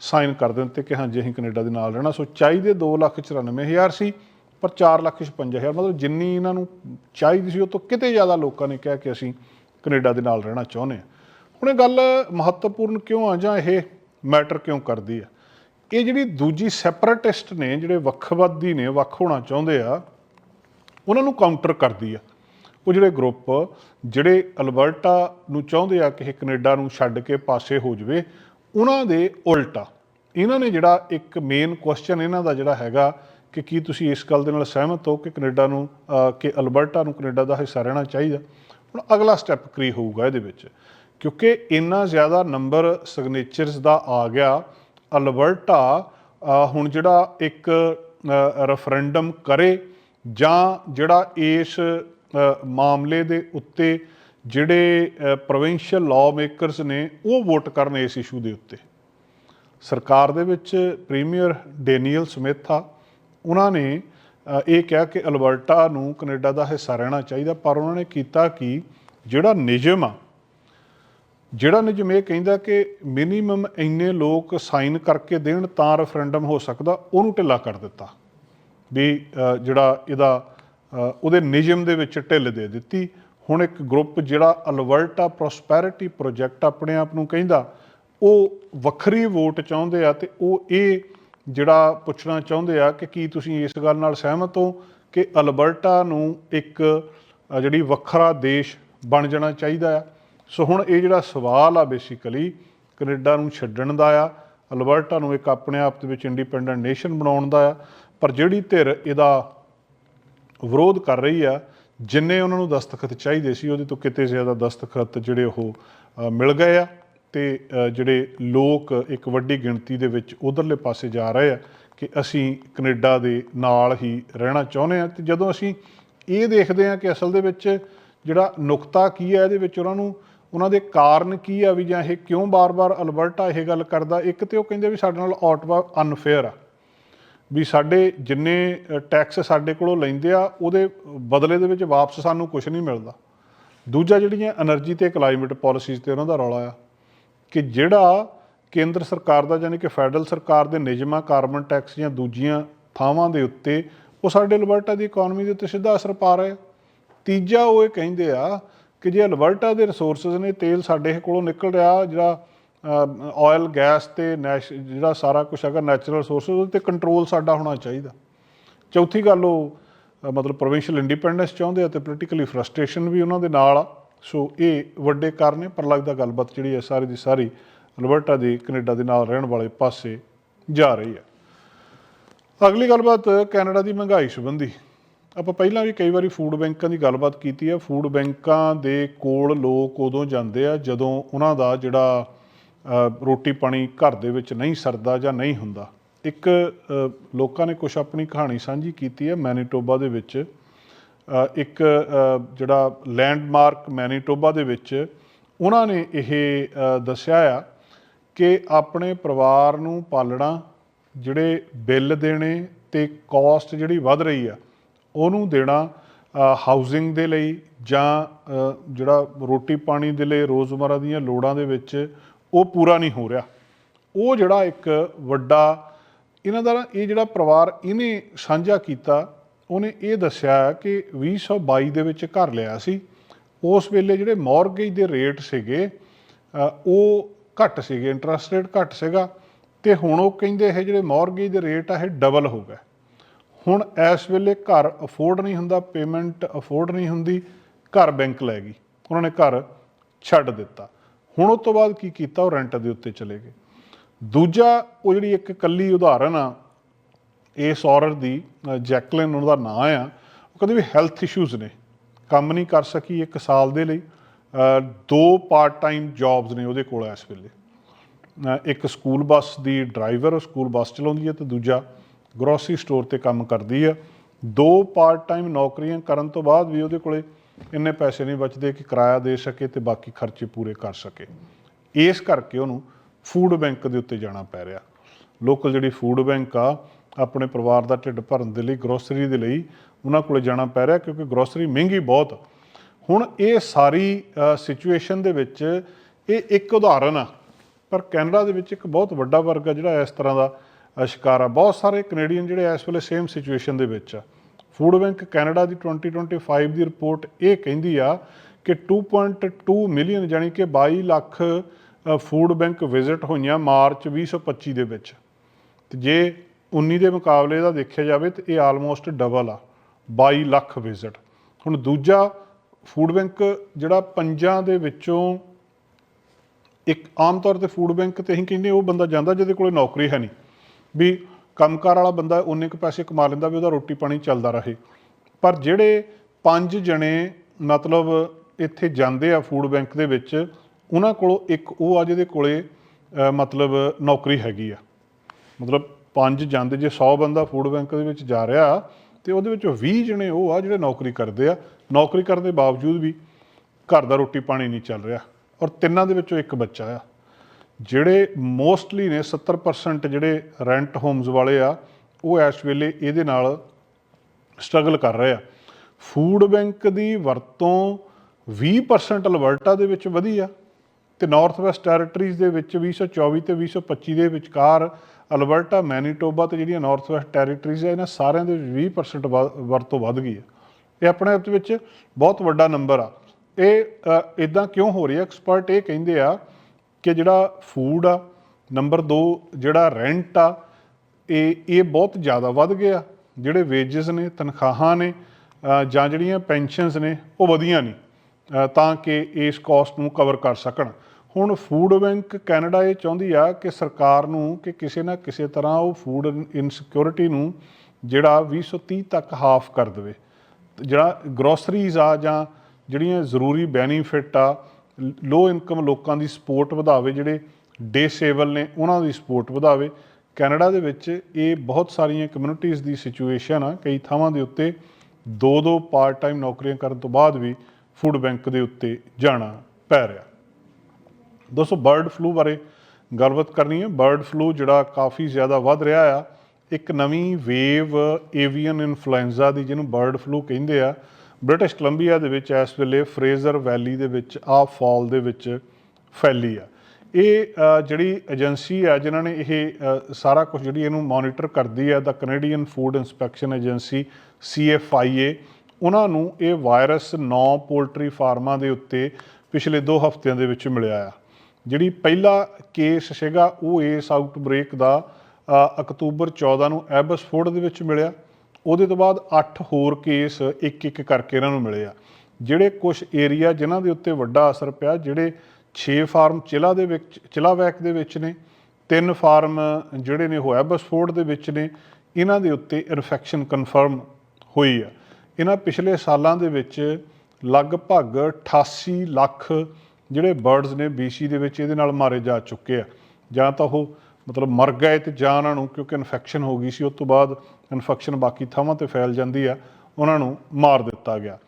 ਸਾਈਨ ਕਰ ਦਿੱਤੇ ਕਿ ਹਾਂਜੀ, ਅਸੀਂ ਕੈਨੇਡਾ ਦੇ ਨਾਲ ਰਹਿਣਾ। ਸੋ ਚਾਹੀਦੇ 294000 ਸੀ, ਪਰ 456000 ਮਤਲਬ ਜਿੰਨੀ ਇਹਨਾਂ ਨੂੰ ਚਾਹੀਦੀ ਸੀ, ਉਹ ਤੋਂ ਕਿਤੇ ਜ਼ਿਆਦਾ ਲੋਕਾਂ ਨੇ ਕਿਹਾ ਕਿ ਅਸੀਂ ਕੈਨੇਡਾ ਦੇ ਨਾਲ ਰਹਿਣਾ ਚਾਹੁੰਦੇ ਹਾਂ। ਹੁਣ ਇਹ ਗੱਲ ਮਹੱਤਵਪੂਰਨ ਕਿਉਂ ਆ ਜਾਂ ਇਹ ਮੈਟਰ ਕਿਉਂ ਕਰਦੀ ਆ? ਇਹ ਜਿਹੜੀ ਦੂਜੀ ਸੈਪਰੇਟਿਸਟ ਨੇ, ਜਿਹੜੇ ਵੱਖਵਾਦੀ ਨੇ, ਵੱਖ ਹੋਣਾ ਚਾਹੁੰਦੇ ਆ, ਉਹਨਾਂ ਨੂੰ ਕਾਊਂਟਰ ਕਰਦੀ ਆ। ਉਹ ਜਿਹੜੇ ਗਰੁੱਪ, ਜਿਹੜੇ ਅਲਬਰਟਾ ਨੂੰ ਚਾਹੁੰਦੇ ਆ ਕਿ ਇਹ ਕੈਨੇਡਾ ਨੂੰ ਛੱਡ ਕੇ ਪਾਸੇ ਹੋ ਜਾਵੇ, ਉਹਨਾਂ ਦੇ ਉਲਟਾ। ਇਹਨਾਂ ਨੇ ਜਿਹੜਾ ਇੱਕ ਮੇਨ ਕੁਐਸਚਨ ਇਹਨਾਂ ਦਾ ਜਿਹੜਾ ਹੈਗਾ ਕਿ ਕੀ ਤੁਸੀਂ ਇਸ ਗੱਲ ਦੇ ਨਾਲ ਸਹਿਮਤ ਹੋ ਕਿ ਕੈਨੇਡਾ ਨੂੰ ਕਿ ਅਲਬਰਟਾ ਨੂੰ ਕੈਨੇਡਾ ਦਾ ਹਿੱਸਾ ਰਹਿਣਾ ਚਾਹੀਦਾ? ਹੁਣ ਅਗਲਾ ਸਟੈਪ ਕੀ ਹੋਊਗਾ ਇਹਦੇ ਵਿੱਚ। ਕਿਉਂਕਿ ਇੰਨਾ ਜ਼ਿਆਦਾ ਨੰਬਰ ਸਿਗਨੇਚਰਸ ਦਾ ਆ ਗਿਆ, ਅਲਬਰਟਾ ਹੁਣ ਜਿਹੜਾ ਇੱਕ ਰੈਫਰੈਂਡਮ ਕਰੇ ਜਾਂ ਜਿਹੜਾ ਇਸ ਮਾਮਲੇ ਦੇ ਉੱਤੇ ਜਿਹੜੇ ਪ੍ਰੋਵਿੰਸ਼ੀਅਲ ਲਾਅ ਮੇਕਰਸ ਨੇ ਉਹ ਵੋਟ ਕਰਨ ਇਸ ਇਸ਼ੂ ਦੇ ਉੱਤੇ। ਸਰਕਾਰ ਦੇ ਵਿੱਚ ਪ੍ਰੀਮੀਅਰ ਡੈਨੀਅਲ ਸਮਿਥ ਆ, ਉਹਨਾਂ ਨੇ ਇਹ ਕਿਹਾ ਕਿ ਅਲਬਰਟਾ ਨੂੰ ਕੈਨੇਡਾ ਦਾ ਹਿੱਸਾ ਰਹਿਣਾ ਚਾਹੀਦਾ, ਪਰ ਉਹਨਾਂ ਨੇ ਕੀਤਾ ਕਿ? ਜਿਹੜਾ ਨਿਯਮ ਆ ਜਿਹੜਾ ਨਿਯਮ ਇਹ ਕਹਿੰਦਾ ਕਿ ਮਿਨੀਮਮ ਇੰਨੇ ਲੋਕ ਸਾਈਨ ਕਰਕੇ ਦੇਣ ਤਾਂ ਰੈਫਰੈਂਡਮ ਹੋ ਸਕਦਾ, ਉਹਨੂੰ ਢਿੱਲਾ ਕਰ ਦਿੱਤਾ। ਵੀ ਜਿਹੜਾ ਇਹਦਾ ਉਹਦੇ ਨਿਯਮ ਦੇ ਵਿੱਚ ਢਿੱਲ ਦੇ ਦਿੱਤੀ। ਹੁਣ ਇੱਕ ਗਰੁੱਪ ਜਿਹੜਾ ਅਲਬਰਟਾ ਪ੍ਰੋਸਪੈਰਿਟੀ ਪ੍ਰੋਜੈਕਟ ਆਪਣੇ ਆਪ ਨੂੰ ਕਹਿੰਦਾ, ਉਹ ਵੱਖਰੀ ਵੋਟ ਚਾਹੁੰਦੇ ਆ ਤੇ ਉਹ ਇਹ ਜਿਹੜਾ ਪੁੱਛਣਾ ਚਾਹੁੰਦੇ ਆ ਕਿ ਕੀ ਤੁਸੀਂ ਇਸ ਗੱਲ ਨਾਲ ਸਹਿਮਤ ਹੋ ਕਿ ਅਲਬਰਟਾ ਨੂੰ ਇੱਕ ਜਿਹੜੀ ਵੱਖਰਾ ਦੇਸ਼ ਬਣ ਜਾਣਾ ਚਾਹੀਦਾ ਆ? ਸੋ ਹੁਣ ਇਹ ਜਿਹੜਾ ਸਵਾਲ ਆ ਬੇਸਿਕਲੀ ਕੈਨੇਡਾ ਨੂੰ ਛੱਡਣ ਦਾ ਆ, ਅਲਬਰਟਾ ਨੂੰ ਇੱਕ ਆਪਣੇ ਆਪ ਦੇ ਵਿੱਚ ਇੰਡੀਪੈਂਡੈਂਟ ਨੇਸ਼ਨ ਬਣਾਉਣ ਦਾ ਆ, ਪਰ ਜਿਹੜੀ ਧਿਰ ਇਹਦਾ ਵਿਰੋਧ ਕਰ ਰਹੀ ਆ, ਜਿੰਨੇ ਉਹਨਾਂ ਨੂੰ ਦਸਤਖਤ ਚਾਹੀਦੇ ਸੀ, ਉਹਦੇ ਤੋਂ ਕਿਤੇ ਜ਼ਿਆਦਾ ਦਸਤਖਤ ਜਿਹੜੇ ਉਹ ਮਿਲ ਗਏ ਆ ਤੇ ਜਿਹੜੇ ਲੋਕ ਇੱਕ ਵੱਡੀ ਗਿਣਤੀ ਦੇ ਵਿੱਚ ਉਧਰਲੇ ਪਾਸੇ ਜਾ ਰਹੇ ਆ ਕਿ ਅਸੀਂ ਕੈਨੇਡਾ ਦੇ ਨਾਲ ਹੀ ਰਹਿਣਾ ਚਾਹੁੰਦੇ ਆ ਤੇ ਜਦੋਂ ਅਸੀਂ ਇਹ ਦੇਖਦੇ ਆ ਕਿ ਅਸਲ ਦੇ ਵਿੱਚ ਜਿਹੜਾ ਨੁਕਤਾ ਕੀ ਹੈ ਇਹਦੇ ਵਿੱਚ ਉਹਨਾਂ ਨੂੰ ਉਹਨਾਂ ਦੇ ਕਾਰਨ ਕੀ ਆ ਵੀ ਜਾਂ ਇਹ ਕਿਉਂ ਬਾਰ-ਬਾਰ ਅਲਬਰਟਾ ਇਹ ਗੱਲ ਕਰਦਾ? ਇੱਕ ਤੇ ਉਹ ਕਹਿੰਦੇ ਵੀ ਸਾਡੇ ਨਾਲ ਆਟਵਾ ਅਨਫੇਅਰ ਆ। ਵੀ ਸਾਡੇ ਜਿੰਨੇ ਟੈਕਸ ਸਾਡੇ ਕੋਲੋਂ ਲੈਂਦੇ ਆ, ਉਹਦੇ ਬਦਲੇ ਦੇ ਵਿੱਚ ਵਾਪਸ ਸਾਨੂੰ ਕੁਝ ਨਹੀਂ ਮਿਲਦਾ। ਦੂਜਾ ਜਿਹੜੀਆਂ એનર્ਜੀ ਤੇ ਕਲਾਈਮੇਟ ਪਾਲਿਸੀਜ਼ ਤੇ ਉਹਨਾਂ ਦਾ ਰੌਲਾ ਆ, ਕਿ ਜਿਹੜਾ ਕੇਂਦਰ ਸਰਕਾਰ ਦਾ ਯਾਨੀ ਕਿ ਫੈਡਰਲ ਸਰਕਾਰ ਦੇ ਨਿਯਮਾਂ ਕਾਰਬਨ ਟੈਕਸ ਜਾਂ ਦੂਜੀਆਂ ਥਾਵਾਂ ਦੇ ਉੱਤੇ, ਉਹ ਸਾਡੇ ਅਲਬਰਟਾ ਦੀ ਇਕਨੋਮੀ ਦੇ ਉੱਤੇ ਸਿੱਧਾ ਅਸਰ ਪਾ ਰਿਹਾ ਤੀਜਾ ਉਹ ਇਹ ਕਹਿੰਦੇ ਆ ਕਿ ਜੇ ਅਲਬਰਟਾ ਦੇ ਰਿਸੋਰਸਸ ਨੇ ਤੇਲ ਸਾਡੇ ਕੋਲੋਂ ਨਿਕਲ ਰਿਹਾ, ਜਿਹੜਾ ਆਇਲ ਗੈਸ ਤੇ ਨੈਸ਼ ਜਿਹੜਾ ਸਾਰਾ ਕੁਝ ਹੈਗਾ ਨੈਚੁਰਲ ਰਿਸੋਰਸਸ ਉਹਦੇ ਤੇ ਕੰਟਰੋਲ ਸਾਡਾ ਹੋਣਾ ਚਾਹੀਦਾ। ਚੌਥੀ ਗੱਲ ਉਹ ਮਤਲਬ ਪ੍ਰੋਵਿੰਸ਼ੀਅਲ ਇੰਡੀਪੈਂਡੈਂਸ ਚਾਹੁੰਦੇ ਆ ਤੇ ਪੋਲੀਟੀਕਲੀ ਫਰਸਟ੍ਰੇਸ਼ਨ ਵੀ ਉਹਨਾਂ ਦੇ ਨਾਲ ਆ। ਸੋ ਇਹ ਵੱਡੇ ਕਾਰਨ ਨੇ, ਪਰ ਲੱਗਦਾ ਗੱਲਬਾਤ ਜਿਹੜੀ ਹੈ ਸਾਰੀ ਦੀ ਸਾਰੀ ਅਲਬਰਟਾ ਦੀ ਕੈਨੇਡਾ ਦੇ ਨਾਲ ਰਹਿਣ ਵਾਲੇ ਪਾਸੇ ਜਾ ਰਹੀ ਹੈ। ਅਗਲੀ ਗੱਲਬਾਤ ਕੈਨੇਡਾ ਦੀ ਮਹਿੰਗਾਈ ਸੰਬੰਧੀ। ਆਪਾਂ ਪਹਿਲਾਂ ਵੀ ਕਈ ਵਾਰੀ ਫੂਡ ਬੈਂਕਾਂ ਦੀ ਗੱਲਬਾਤ ਕੀਤੀ ਹੈ ਫੂਡ ਬੈਂਕਾਂ ਦੇ ਕੋਲ ਲੋਕ ਉਦੋਂ ਜਾਂਦੇ ਆ ਜਦੋਂ ਉਹਨਾਂ ਦਾ ਜਿਹੜਾ ਰੋਟੀ ਪਾਣੀ ਘਰ ਦੇ ਵਿੱਚ ਨਹੀਂ ਸਰਦਾ ਜਾਂ ਨਹੀਂ ਹੁੰਦਾ। ਇੱਕ ਲੋਕਾਂ ਨੇ ਕੁਝ ਆਪਣੀ ਕਹਾਣੀ ਸਾਂਝੀ ਕੀਤੀ ਹੈ ਮੈਨੀਟੋਬਾ ਦੇ ਵਿੱਚ। ਇੱਕ ਜਿਹੜਾ ਲੈਂਡਮਾਰਕ ਮੈਨੀਟੋਬਾ ਦੇ ਵਿੱਚ ਉਹਨਾਂ ਨੇ ਇਹ ਦੱਸਿਆ ਆ ਕਿ ਆਪਣੇ ਪਰਿਵਾਰ ਨੂੰ ਪਾਲਣਾ, ਜਿਹੜੇ ਬਿੱਲ ਦੇਣੇ ਤੇ ਕਾਸਟ ਜਿਹੜੀ ਵੱਧ ਰਹੀ ਆ ਉਹਨੂੰ ਦੇਣਾ ਹਾਊਸਿੰਗ ਦੇ ਲਈ ਜਾਂ ਜਿਹੜਾ ਰੋਟੀ ਪਾਣੀ ਦੇ ਲਈ ਰੋਜ਼ਮਰਾ ਦੀਆਂ ਲੋੜਾਂ ਦੇ ਵਿੱਚ ਉਹ ਪੂਰਾ ਨਹੀਂ ਹੋ ਰਿਹਾ। ਉਹ ਜਿਹੜਾ ਇੱਕ ਵੱਡਾ, ਇਹਨਾਂ ਦਾ ਇਹ ਜਿਹੜਾ ਪਰਿਵਾਰ ਇਹਨੇ ਸਾਂਝਾ ਕੀਤਾ, ਉਹਨੇ ਇਹ ਦੱਸਿਆ ਕਿ 2022 ਦੇ ਵਿੱਚ ਘਰ ਲਿਆ ਸੀ। ਉਸ ਵੇਲੇ ਜਿਹੜੇ ਮੌਰਗੇਜ ਦੇ ਰੇਟ ਸੀਗੇ ਉਹ ਘੱਟ ਸੀਗੇ ਇੰਟਰਸਟ ਰੇਟ ਘੱਟ ਸੀਗਾ ਤੇ ਹੁਣ ਉਹ ਕਹਿੰਦੇ ਇਹ ਜਿਹੜੇ ਮੌਰਗੇਜ ਦੇ ਰੇਟ ਆ, ਇਹ ਡਬਲ ਹੋ ਗਏ। ਹੁਣ ਇਸ ਵੇਲੇ ਘਰ ਅਫੋਰਡ ਨਹੀਂ ਹੁੰਦਾ ਪੇਮੈਂਟ ਅਫੋਰਡ ਨਹੀਂ ਹੁੰਦੀ, ਘਰ ਬੈਂਕ ਲੈ ਗਈ। ਉਹਨਾਂ ਨੇ ਘਰ ਛੱਡ ਦਿੱਤਾ। ਹੁਣ ਉਸ ਤੋਂ ਬਾਅਦ ਕੀ ਕੀਤਾ? ਉਹ ਰੈਂਟ ਦੇ ਉੱਤੇ ਚਲੇ ਗਏ। ਦੂਜਾ, ਉਹ ਜਿਹੜੀ ਇੱਕ ਕੱਲੀ ਉਦਾਹਰਨ ਆ, ਇਸ ਔਰਤ ਦੀ, ਜੈਕਲਿਨ ਉਹਨਾਂ ਦਾ ਨਾਂ ਆ, ਉਹ ਕਹਿੰਦੇ ਵੀ ਹੈਲਥ ਇਸ਼ੂਜ਼ ਨੇ। ਕੰਮ ਨਹੀਂ ਕਰ ਸਕੀ ਇੱਕ ਸਾਲ ਦੇ ਲਈ। ਦੋ ਪਾਰਟ ਟਾਈਮ ਜੌਬਸ ਨੇ ਉਹਦੇ ਕੋਲ ਇਸ ਵੇਲੇ। ਇੱਕ ਸਕੂਲ ਬੱਸ ਦੀ ਡਰਾਈਵਰ ਉਹ ਸਕੂਲ ਬੱਸ ਚਲਾਉਂਦੀ ਹੈ ਤੇ ਦੂਜਾ ਗਰੋਸਰੀ ਸਟੋਰ ਤੇ ਕੰਮ ਕਰਦੀ ਆ। ਦੋ ਪਾਰਟ ਟਾਈਮ ਨੌਕਰੀਆਂ ਕਰਨ ਤੋਂ ਬਾਅਦ ਵੀ ਉਹਦੇ ਕੋਲੇ ਇੰਨੇ ਪੈਸੇ ਨਹੀਂ ਬਚਦੇ ਕਿ ਕਿਰਾਇਆ ਦੇ ਸਕੇ ਤੇ ਬਾਕੀ ਖਰਚੇ ਪੂਰੇ ਕਰ ਸਕੇ। ਇਸ ਕਰਕੇ ਉਹਨੂੰ ਫੂਡ ਬੈਂਕ ਦੇ ਉੱਤੇ ਜਾਣਾ ਪੈ ਰਿਹਾ। ਲੋਕਲ ਜਿਹੜੀ ਫੂਡ ਬੈਂਕ ਆ, ਆਪਣੇ ਪਰਿਵਾਰ ਦਾ ਢਿੱਡ ਭਰਨ ਦੇ ਲਈ ਗਰੋਸਰੀ ਦੇ ਲਈ ਉਹਨਾਂ ਕੋਲੇ ਜਾਣਾ ਪੈ ਰਿਹਾ ਕਿਉਂਕਿ ਗਰੋਸਰੀ ਮਹਿੰਗੀ ਬਹੁਤ ਹੁਣ ਇਹ ਸਾਰੀ ਸਿਚੁਏਸ਼ਨ ਦੇ ਵਿੱਚ ਇਹ ਇੱਕ ਉਦਾਹਰਨ ਆ। ਪਰ ਕੈਨੇਡਾ ਦੇ ਵਿੱਚ ਇੱਕ ਬਹੁਤ ਵੱਡਾ ਵਰਗ ਆ ਜਿਹੜਾ ਇਸ ਤਰ੍ਹਾਂ ਦਾ ਅ, ਆ ਬਹੁਤ ਸਾਰੇ ਕੈਨੇਡੀਅਨ ਜਿਹੜੇ ਇਸ ਵੇਲੇ ਸੇਮ ਸਿਚੁਏਸ਼ਨ ਦੇ ਵਿੱਚ ਆ। ਫੂਡ ਬੈਂਕ ਕੈਨੇਡਾ ਦੀ 2025 ਦੀ ਰਿਪੋਰਟ ਇਹ ਕਹਿੰਦੀ ਆ ਕਿ 2.2 ਮਿਲੀਅਨ ਜਾਨੀ ਕਿ 22 ਲੱਖ ਫੂਡ ਬੈਂਕ ਵਿਜ਼ਿਟ ਹੋਈਆਂ ਮਾਰਚ 2025 ਦੇ ਵਿੱਚ। ਤੇ ਜੇ 19 ਦੇ ਮੁਕਾਬਲੇ ਦਾ ਦੇਖਿਆ ਜਾਵੇ ਤੇ ਇਹ ਆਲਮੋਸਟ ਡਬਲ ਆ 22 ਲੱਖ ਵਿਜ਼ਿਟ ਹੁਣ ਦੂਜਾ ਫੂਡ ਬੈਂਕ ਜਿਹੜਾ ਪੰਜਾਂ ਦੇ ਵਿੱਚੋਂ ਇੱਕ ਆਮ ਤੌਰ ਤੇ ਫੂਡ ਬੈਂਕ ਤੇ ਅਸੀਂ ਕਹਿੰਦੇ ਉਹ ਬੰਦਾ ਜਾਂਦਾ ਜਿਹਦੇ ਕੋਲੇ ਨੌਕਰੀ ਹੈ ਨਹੀਂ। ਵੀ ਕੰਮਕਾਰ ਵਾਲਾ ਬੰਦਾ ਉਨੇ ਕੁ ਪੈਸੇ ਕਮਾ ਲੈਂਦਾ ਵੀ ਉਹਦਾ ਰੋਟੀ ਪਾਣੀ ਚੱਲਦਾ ਰਹੇ। ਪਰ ਜਿਹੜੇ ਪੰਜ ਜਣੇ ਮਤਲਬ ਇੱਥੇ ਜਾਂਦੇ ਆ ਫੂਡ ਬੈਂਕ ਦੇ ਵਿੱਚ, ਉਹਨਾਂ ਕੋਲੋਂ ਇੱਕ ਉਹ ਆ ਜਿਹਦੇ ਕੋਲੇ ਮਤਲਬ ਨੌਕਰੀ ਹੈਗੀ ਆ। ਮਤਲਬ ਪੰਜ ਜਾਂਦੇ, ਜੇ 100 ਬੰਦਾ ਫੂਡ ਬੈਂਕ ਦੇ ਵਿੱਚ ਜਾ ਰਿਹਾ ਤੇ ਉਹਦੇ ਵਿੱਚੋਂ 20 ਜਣੇ ਉਹ ਆ ਜਿਹੜੇ ਨੌਕਰੀ ਕਰਦੇ ਆ। ਨੌਕਰੀ ਕਰਨ ਦੇ ਬਾਵਜੂਦ ਵੀ ਘਰ ਦਾ ਰੋਟੀ ਪਾਣੀ ਨਹੀਂ ਚੱਲ ਰਿਹਾ ਔਰ ਤਿੰਨਾਂ ਦੇ ਵਿੱਚੋਂ ਇੱਕ ਬੱਚਾ ਆ। ਜਿਹੜੇ ਮੋਸਟਲੀ ਨੇ 70% ਜਿਹੜੇ ਰੈਂਟ ਹੋਮਸ ਵਾਲੇ ਆ, ਉਹ ਇਸ ਵੇਲੇ ਇਹਦੇ ਨਾਲ ਸਟਰਗਲ ਕਰ ਰਹੇ ਆ। ਫੂਡ ਬੈਂਕ ਦੀ ਵਰਤੋਂ 20% ਅਲਬਰਟਾ ਦੇ ਵਿੱਚ ਵਧੀ ਆ ਤੇ ਨਾਰਥ ਵੈਸਟ ਟੈਰੀਟਰੀਜ਼ ਦੇ ਵਿੱਚ 2024 ਤੇ 2025 ਦੇ ਵਿਚਕਾਰ ਅਲਬਰਟਾ, ਮੈਨੀਟੋਬਾ ਤੇ ਜਿਹੜੀਆਂ ਨਾਰਥ ਵੈਸਟ ਟੈਰੀਟਰੀਜ਼ ਆ, ਇਹਨਾਂ ਸਾਰਿਆਂ ਦੇ ਵਿੱਚ 20% ਵ- ਵਰਤੋਂ ਵੱਧ ਗਈ ਆ। ਇਹ ਆਪਣੇ ਆਪ ਦੇ ਵਿੱਚ ਬਹੁਤ ਵੱਡਾ ਨੰਬਰ ਆ। ਇਹ ਇਦਾਂ ਕਿਉਂ ਹੋ ਰਿਹਾ ਐਕਸਪਰਟ ਇਹ ਕਹਿੰਦੇ ਆ ਕਿ ਜਿਹੜਾ ਫੂਡ ਆ ਨੰਬਰ 2 ਜਿਹੜਾ ਰੈਂਟ ਆ, ਇਹ ਇਹ ਬਹੁਤ ਜ਼ਿਆਦਾ ਵੱਧ ਗਿਆ ਜਿਹੜੇ ਵੇਜਸ ਨੇ, ਤਨਖਾਹਾਂ ਨੇ ਜਾਂ ਜਿਹੜੀਆਂ ਪੈਨਸ਼ਨਸ ਨੇ, ਉਹ ਵਧੀਆਂ ਨਹੀਂ ਤਾਂ ਕਿ ਇਸ ਕਾਸਟ ਨੂੰ ਕਵਰ ਕਰ ਸਕਣ। ਹੁਣ ਫੂਡ ਬੈਂਕ ਕੈਨੇਡਾ ਇਹ ਚਾਹੁੰਦੀ ਆ ਕਿ ਸਰਕਾਰ ਨੂੰ ਕਿ ਕਿਸੇ ਨਾ ਕਿਸੇ ਤਰ੍ਹਾਂ ਉਹ ਫੂਡ ਇਨਸਿਕਿਉਰਿਟੀ ਨੂੰ ਜਿਹੜਾ 2030 ਤੱਕ ਹਾਫ ਕਰ ਦੇਵੇ। ਜਿਹੜਾ ਗਰੋਸਰੀਜ਼ ਆ ਜਾਂ ਜਿਹੜੀਆਂ ਜ਼ਰੂਰੀ ਬੈਨੀਫਿਟ ਆ ਲੋ ਇਨਕਮ ਲੋਕਾਂ ਦੀ ਸਪੋਰਟ ਵਧਾਵੇ, ਜਿਹੜੇ ਡਿਸੇਬਲ ਨੇ, ਉਹਨਾਂ ਦੀ ਸਪੋਰਟ ਵਧਾਵੇ। ਕੈਨੇਡਾ ਦੇ ਵਿੱਚ ਇਹ ਬਹੁਤ ਸਾਰੀਆਂ ਕਮਿਊਨਿਟੀਜ਼ ਦੀ ਸਿਚੁਏਸ਼ਨ ਆ। ਕਈ ਥਾਵਾਂ ਦੇ ਉੱਤੇ ਦੋ ਦੋ ਪਾਰਟ ਟਾਈਮ ਨੌਕਰੀਆਂ ਕਰਨ ਤੋਂ ਬਾਅਦ ਵੀ ਫੂਡ ਬੈਂਕ ਦੇ ਉੱਤੇ ਜਾਣਾ ਪੈ ਰਿਹਾ। ਦੋਸਤੋ ਬਰਡ ਫਲੂ ਬਾਰੇ ਗੱਲਬਾਤ ਕਰਨੀ ਹੈ। ਬਰਡ ਫਲੂ ਜਿਹੜਾ ਕਾਫੀ ਜ਼ਿਆਦਾ ਵੱਧ ਰਿਹਾ ਆ। ਇੱਕ ਨਵੀਂ ਵੇਵ ਏਵੀਅਨ ਇਨਫਲੂਐਂਜ਼ਾ ਦੀ ਜਿਹਨੂੰ ਬਰਡ ਫਲੂ ਕਹਿੰਦੇ ਆ ਬ੍ਰਿਟਿਸ਼ ਕੋਲੰਬੀਆ ਦੇ ਵਿੱਚ ਇਸ ਵੇਲੇ ਫਰੇਜ਼ਰ ਵੈਲੀ ਦੇ ਵਿੱਚ ਆ ਫਾਲ ਦੇ ਵਿੱਚ ਫੈਲੀ ਆ। ਇਹ ਜਿਹੜੀ ਏਜੰਸੀ ਆ, ਜਿਨ੍ਹਾਂ ਨੇ ਇਹ ਸਾਰਾ ਕੁਝ ਜਿਹੜੀ ਇਹਨੂੰ ਮੋਨੀਟਰ ਕਰਦੀ ਆ, ਦਾ Canadian food inspection agency CFIA ਉਹਨਾਂ ਨੂੰ ਇਹ ਵਾਇਰਸ 9 ਪੋਲਟਰੀ ਫਾਰਮਾਂ ਦੇ ਉੱਤੇ ਪਿਛਲੇ 2 ਹਫ਼ਤਿਆਂ ਦੇ ਵਿੱਚ ਮਿਲਿਆ ਆ। ਜਿਹੜੀ ਪਹਿਲਾ ਕੇਸ ਸੀਗਾ, ਉਹ ਇਸ ਆਊਟਬ੍ਰੇਕ ਦਾ ਅਕਤੂਬਰ 14 ਨੂੰ ਐਬਸਫੋਰਡ ਦੇ ਵਿੱਚ ਮਿਲਿਆ। ਉਹਦੇ ਤੋਂ ਬਾਅਦ 8 ਹੋਰ ਕੇਸ ਇੱਕ ਇੱਕ ਕਰਕੇ ਇਹਨਾਂ ਨੂੰ ਮਿਲੇ ਆ। ਜਿਹੜੇ ਕੁਝ ਏਰੀਆ ਜਿਨ੍ਹਾਂ ਦੇ ਉੱਤੇ ਵੱਡਾ ਅਸਰ ਪਿਆ, ਜਿਹੜੇ 6 ਫਾਰਮ ਚਿਲਾ ਦੇ ਵਿੱਚ ਚਿਲਾਵੈਕ ਦੇ ਵਿੱਚ ਨੇ, ਤਿੰਨ ਫਾਰਮ ਜਿਹੜੇ ਨੇ ਉਹ ਐਬਸਫੋਰਡ ਦੇ ਵਿੱਚ ਨੇ, ਇਹਨਾਂ ਦੇ ਉੱਤੇ ਇਨਫੈਕਸ਼ਨ ਕਨਫਰਮ ਹੋਈ ਆ। ਇਹਨਾਂ ਪਿਛਲੇ ਸਾਲਾਂ ਦੇ ਵਿੱਚ ਲਗਭਗ 88 ਲੱਖ ਜਿਹੜੇ ਬਰਡਸ ਨੇ BC ਦੇ ਵਿੱਚ ਇਹਦੇ ਨਾਲ ਮਾਰੇ ਜਾ ਚੁੱਕੇ ਆ। ਜਾਂ ਤਾਂ ਉਹ ਮਤਲਬ ਮਰ ਗਏ ਤੇ ਜਾਂ ਉਹਨਾਂ ਨੂੰ ਕਿਉਂਕਿ ਇਨਫੈਕਸ਼ਨ ਹੋ ਗਈ ਸੀ, ਉਸ ਤੋਂ ਬਾਅਦ ਇਨਫੈਕਸ਼ਨ ਬਾਕੀ ਥਾਵਾਂ ਤੇ ਫੈਲ ਜਾਂਦੀ ਆ, ਉਹਨਾਂ ਨੂੰ ਮਾਰ ਦਿੱਤਾ ਗਿਆ।